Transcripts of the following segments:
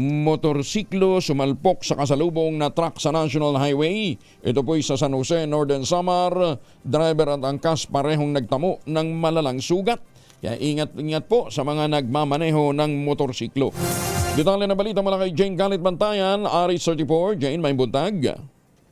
motorsiklo sumalpok sa kasalubong na truck sa National Highway. Ito po'y sa San Jose, Northern Samar. Driver at angkas parehong nagtamo ng malalang sugat. Kaya ingat-ingat po sa mga nagmamaneho ng motorsiklo. Detalye na balita mula kay Jane Galit Bantayan, RH34. Jane, may buntag.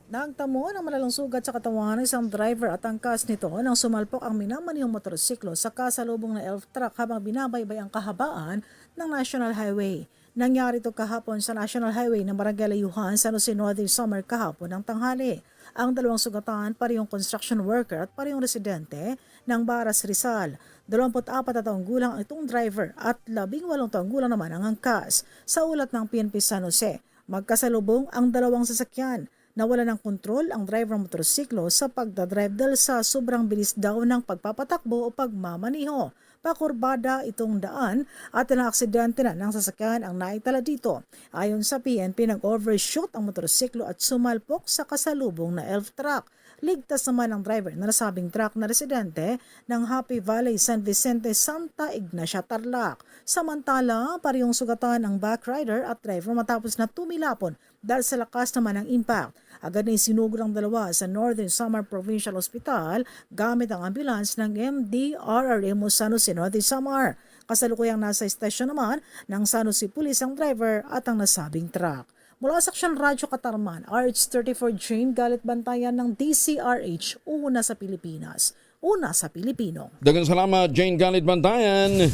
Nagtamo ng malalang sugat sa katawan ng isang driver at angkas nito nang sumalpok ang minamanihong motorsiklo sa kasalubong na elf truck habang binabaybay ang kahabaan ng National Highway. Nangyari ito kahapon sa National Highway ng Barangay Layuhan, San Jose Northern Summer kahapon ng tanghali. Ang dalawang sugatan, parehong construction worker at parehong residente ng Baras Rizal. 24 na taong gulang ang itong driver at 18 taong gulang naman ang angkas. Sa ulat ng PNP San Jose, magkasalubong ang dalawang sasakyan. Nawala ng kontrol ang driver ng motorsiklo sa pagdadrive dahil sa sobrang bilis daw ng pagpapatakbo o pagmamaniho. Pakurbada itong daan at na-aksidente na ng sasakyan ang naitala dito. Ayon sa PNP, nag-overshoot ang motorsiklo at sumalpok sa kasalubong na elf truck. Ligtas naman ang driver na nasabing truck na residente ng Happy Valley, San Vicente, Santa Ignacia, Tarlac. Samantala, parehong sugatan ang backrider at driver matapos na tumilapon dahil sa lakas naman ng impact. Agad na isinugod ang dalawa sa Northern Samar Provincial Hospital gamit ang ambulance ng MDRRM San Jose Northern Samar. Kasalukuyang nasa istasyon naman ng San Jose Police ang driver at ang nasabing truck. Mula sa Aksyon Radyo Katarman, RH34 Jane Galit Bantayan ng DCRH, una sa Pilipinas, una sa Pilipino. Dagang salamat, Jane Galit Bantayan.